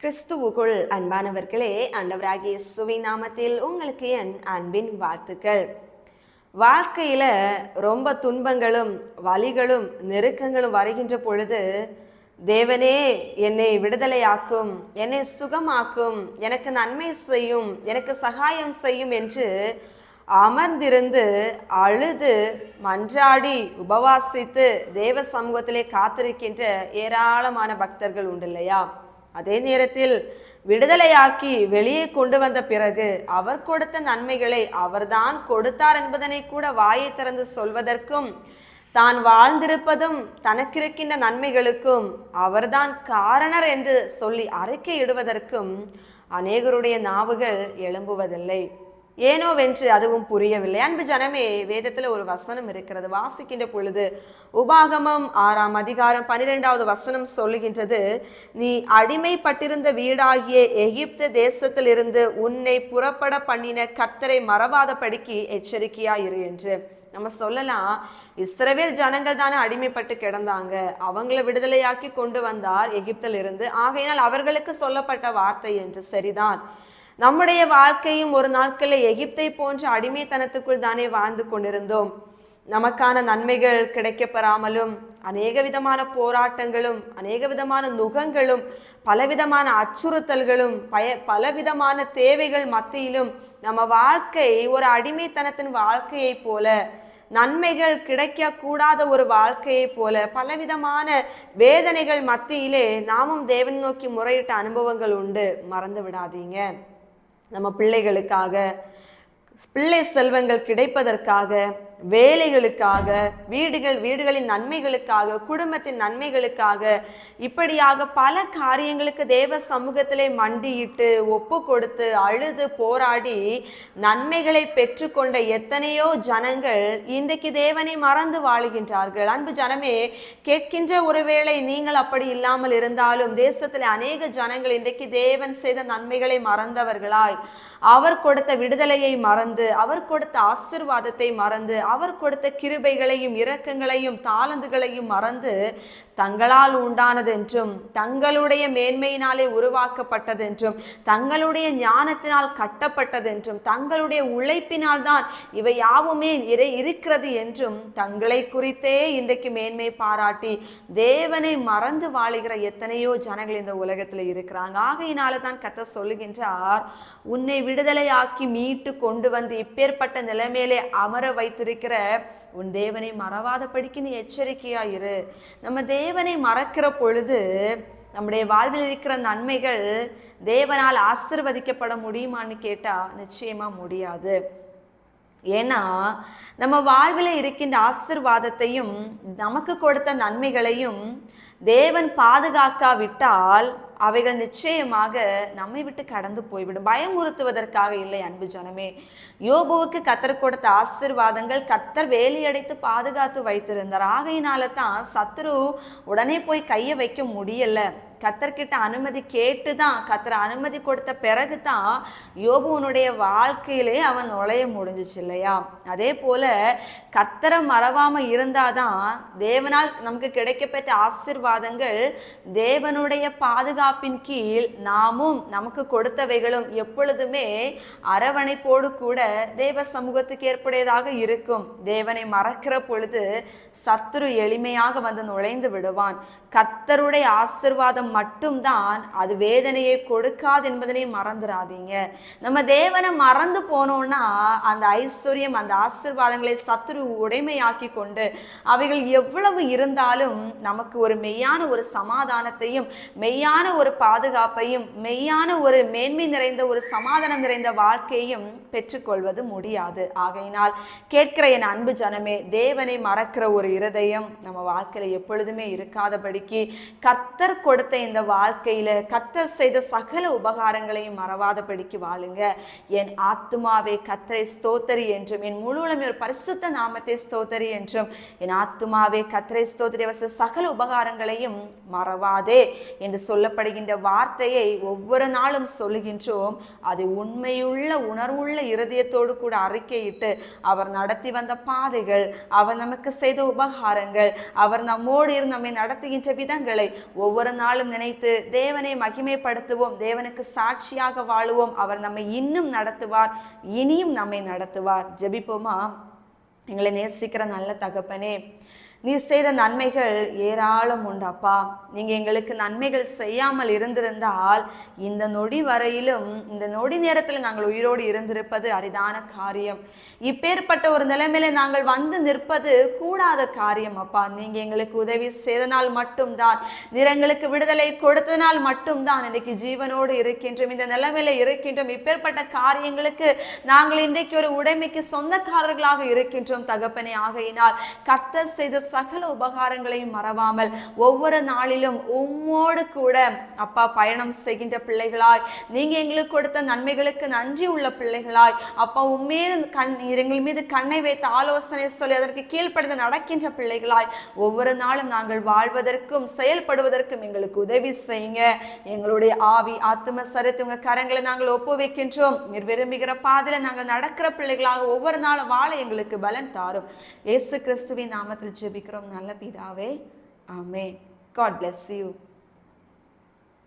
கிறிஸ்துவுக்குள் அன்பானவர்களே ஆண்டவராகிய சுவை நாமத்தில் உங்களுக்கு என் அன்பின் வாழ்த்துக்கள். வாழ்க்கையில் ரொம்ப துன்பங்களும் வலிகளும் நெருக்கங்களும் வருகின்ற பொழுது தேவனே என்னை விடுதலையாக்கும் என்னை சுகமாக்கும் எனக்கு நன்மை செய்யும் எனக்கு சகாயம் செய்யும் என்று அமர்ந்திருந்து அழுது மன்றாடி உபவாசித்து தேவ சமூகத்திலே காத்திருக்கின்ற ஏராளமான பக்தர்கள் உண்டு இல்லையா? அதே நேரத்தில் விடுதலையாக்கி வெளியே கொண்டு வந்த பிறகு அவர் கொடுத்த நன்மைகளை அவர்தான் கொடுத்தார் என்பதனை கூட வாயை திறந்து சொல்வதற்கும் தான் வாழ்ந்திருப்பதும் தனக்கிருக்கின்ற நன்மைகளுக்கும் அவர்தான் காரணர் என்று சொல்லி அறிக்கையிடுவதற்கும் அநேகருடைய நாவுகள் எழும்புவதில்லை. ஏனோவென்று அதுவும் புரியவில்லை. அன்பு ஜனமே வேதத்தில் ஒரு வசனம் இருக்கிறது. வாசிக்கின்ற பொழுது உபாகமம் ஆறாம் அதிகாரம் பன்னிரெண்டாவது வசனம் சொல்லுகின்றது. நீ அடிமைப்பட்டிருந்த வீடாகிய எகிப்து தேசத்திலிருந்து உன்னை புறப்பட பண்ணின கர்த்தரை மறவாதபடிக்கு எச்சரிக்கையாயிரு என்று. நம்ம சொல்லலாம் இஸ்ரவேல் ஜனங்கள் தானே அடிமைப்பட்டு கிடந்தாங்க. அவங்கள விடுதலையாக்கி கொண்டு வந்தார் எகிப்தில் இருந்து ஆகையினால் அவர்களுக்கு சொல்லப்பட்ட வார்த்தை என்று சரிதான். நம்முடைய வாழ்க்கையும் ஒரு நாட்களில் எகிப்தை போன்ற அடிமைத்தனத்துக்குள் தானே வாழ்ந்து கொண்டிருந்தோம். நமக்கான நன்மைகள் கிடைக்கப்பெறாமலும் அநேக விதமான போராட்டங்களும் அநேக விதமான நுகங்களும் பலவிதமான அச்சுறுத்தல்களும் பய பலவிதமான தேவைகள் மத்தியிலும் நம்ம வாழ்க்கை ஒரு அடிமைத்தனத்தின் வாழ்க்கையைப் போல நன்மைகள் கிடைக்க கூடாத ஒரு வாழ்க்கையைப் போல பலவிதமான வேதனைகள் மத்தியிலே நாமும் தேவன் நோக்கி முறையிட்ட அனுபவங்கள் உண்டு. மறந்து விடாதீங்க. நம்ம பிள்ளைகளுக்காக பிள்ளை செல்வங்கள் கிடைப்பதற்காக வேலைகளுக்காக வீடுகள் வீடுகளின் நன்மைகளுக்காக குடும்பத்தின் நன்மைகளுக்காக இப்படியாக பல காரியங்களுக்கு தேவ சமூகத்திலே மண்டியிட்டு ஒப்பு கொடுத்து அழுது போராடி நன்மைகளை பெற்றுக்கொண்ட எத்தனையோ ஜனங்கள் இன்றைக்கு தேவனை மறந்து வாழுகின்றார்கள். அன்பு ஜனமே கேட்கின்ற ஒருவேளை நீங்கள் அப்படி இல்லாமல் இருந்தாலும் தேசத்தில் அநேக ஜனங்கள் இன்றைக்கு தேவன் செய்த நன்மைகளை மறந்தவர்களாய். அவர் கொடுத்த விடுதலையை மறந்து அவர் கொடுத்த ஆசிர்வாதத்தை மறந்து அவர் கொடுத்த கிருபைகளையும் இரக்கங்களையும் தாளந்துகளையும் மறந்து தங்களால் உண்டானதென்றும் தங்களுடைய மேன்மையினாலே உருவாக்கப்பட்டதென்றும் தங்களுடைய ஞானத்தினால் கட்டப்பட்டதென்றும் தங்களுடைய உழைப்பினால் தான் இவை யாவுமே இருக்கிறது என்றும் தங்களை குறித்தே இன்றைக்கு மேன்மை பாராட்டி தேவனை மறந்து வாழுகிற எத்தனையோ ஜனங்கள் இந்த உலகத்தில் இருக்கிறாங்க. ஆகையினால தான் கத்த சொல்லுகின்றார் உன்னை விடுதலையாக்கி மீட்டு கொண்டு வந்து இப்பேற்பட்ட நிலைமையிலே அமர வைத்திருக்கிற உன் தேவனை மறவாதபடிக்கு நீ எச்சரிக்கையா இரு நம்ம தேவனை மறக்கிற பொழுது நம்முடைய வாழ்வில் இருக்கிற நன்மைகள் தேவனால் ஆசிர்வதிக்கப்பட முடியுமான்னு கேட்டா நிச்சயமா முடியாது. ஏன்னா நம்ம வாழ்வில் இருக்கின்ற ஆசிர்வாதத்தையும் நமக்கு கொடுத்த நன்மைகளையும் தேவன் பாதுகாக்காவிட்டால் அவைகள் நிச்சயமாக நம்மை விட்டு கடந்து போய்விடும். பயமுறுத்துவதற்காக இல்லை அன்பு ஜனமே. யோபுவுக்கு கத்தர் கொடுத்த ஆசிர்வாதங்கள் கத்தர் வேலையடைத்து பாதுகாத்து வைத்திருந்தார். ஆகையினால தான் சத்ரு உடனே போய் கையை வைக்க முடியல. கத்தர்கிட்ட அனுமதி கேட்டு தான் கத்தர் அனுமதி கொடுத்த பிறகு தான் யோபுவனுடைய வாழ்க்கையிலே அவன் நுழைய முடிஞ்சிச்சு இல்லையா? அதே போல் கத்தரை மறவாமல் இருந்தால் தான் தேவனால் நமக்கு கிடைக்கப்பெற்ற ஆசிர்வாதங்கள் தேவனுடைய பாதுகாப்பின் கீழ் நாமும் நமக்கு கொடுத்தவைகளும் எப்பொழுதுமே அரவணைப்போடு கூட தேவ சமூகத்துக்கு ஏற்புடையதாக இருக்கும். தேவனை மறக்கிற பொழுது சத்துரு எளிமையாக வந்து நுழைந்து விடுவான். கர்த்தருடைய ஆசிர்வாதம் மட்டும்தான் அது வேதனையை கொடுக்காது என்பதனை மறந்துடாதீங்க நம்ம தேவனை மறந்து போனோம்னா அந்த ஐஸ்வர்யம் அந்த ஆசிர்வாதங்களை சத்துரு உடைமையாக்கி கொண்டு அவைகள் எவ்வளவு இருந்தாலும் நமக்கு ஒரு மெய்யான ஒரு சமாதானத்தையும் மெய்யான ஒரு பாதுகாப்பையும் மெய்யான ஒரு மேன்மை நிறைந்த ஒரு சமாதானம் நிறைந்த வாழ்க்கையும் பெற்றுக்கொள்வது முடியாது. ஆகையினால் கேட்கிற என் அன்பு ஜனமே தேவனை மறக்கிற ஒரு இருதயம் நம்ம வாழ்க்கையில் எப்பொழுதுமே இருக்காதபடிக்கு கர்த்தர் கொடுத்த இந்த வாழ்க்கையில் கத்தர் செய்த சகல உபகாரங்களையும் மறவாதபடிக்கு வாழுங்க. என் ஆத்துமாவே கத்தரை ஸ்தோத்தரி என்றும் என் முழுவதுமே ஒரு பரிசுத்த நாமத்தை ஸ்தோத்தரி என்றும் என் ஆத்துமாவே கத்தரை ஸ்தோத்தரி அவர் சகல உபகாரங்களையும் மறவாதே என்று சொல்லப்படுகின்ற வார்த்தையை ஒவ்வொரு நாளும் சொல்லுகின்றோம். அது உண்மையுள்ள உணர்வுள்ள இருதயத்தோடு கூட அறிக்கையிட்டு அவர் நடத்தி வந்த பாதைகள் அவர் நமக்கு செய்த உபகாரங்கள் அவர் நம்மோடு இருந்து நம்மை நடத்துகின்ற விதங்களை ஒவ்வொரு நாளும் நாளும் நினைத்து தேவனை மகிமைப்படுத்துவோம் தேவனுக்கு சாட்சியாக வாழுவோம். அவர் நம்மை இன்னும் நடத்துவார் இனியும் நம்மை நடத்துவார். ஜெபிப்போமா? எங்களை நேசிக்கிற நல்ல தகப்பனே நீ செய்த நன்மைகள் ஏராளம் உண்டப்பா நீங்க எங்களுக்கு நன்மைகள் செய்யாமல் இருந்திருந்தால் இந்த நொடி வரையிலும் இந்த நொடி நேரத்தில் நாங்கள் உயிரோடு இருந்திருப்பது அரிதான காரியம். இப்பேற்பட்ட ஒரு நிலைமையில நாங்கள் வந்து நிற்பது கூடாத காரியம் அப்பா. நீங்க எங்களுக்கு உதவி செய்தனால் மட்டும்தான் நிறங்களுக்கு விடுதலை கொடுத்ததனால் மட்டும்தான் இன்னைக்கு ஜீவனோடு இருக்கின்றோம். இந்த நிலைமையில இருக்கின்றோம். இப்பேற்பட்ட காரியங்களுக்கு நாங்கள் இன்றைக்கு ஒரு உடைமைக்கு சொந்தக்காரர்களாக இருக்கின்றோம் தகப்பனே. ஆகையினால் கர்த்தர் செய்த சகல உபகாரங்களையும் மறவாமல் ஒவ்வொரு நாளிலும் உம்மோடு கூட அப்பா பயணம் செய்கின்ற பிள்ளைகளாய் நீங்க எங்களுக்கு கொடுத்த நன்மைகளுக்கு நன்றி உள்ள பிள்ளைகளாய் அப்பா உம்மீது கண் எங்கள் மீது கண்ணை வைத்து ஆலோசனை சொல்லி அதற்கு கீழ்ப்படுத்த நடக்கின்ற பிள்ளைகளாய் ஒவ்வொரு நாளும் நாங்கள் வாழ்வதற்கும் செயல்படுவதற்கும் எங்களுக்கு உதவி செய்யுங்க. எங்களுடைய ஆவி ஆத்தும சரித்து உங்க கரங்களை நாங்கள் ஒப்பு வைக்கின்றோம் நீர் விரும்புகிற பாதையில நாங்கள் நடக்கிற பிள்ளைகளாக ஒவ்வொரு நாளும் வாழ எங்களுக்கு பலன் தாரும். இயேசு கிறிஸ்துவின் நாமத்தில் ஜெபிக்கிறோம் நல்ல பிதாவே. ஆமே காட் bless யூ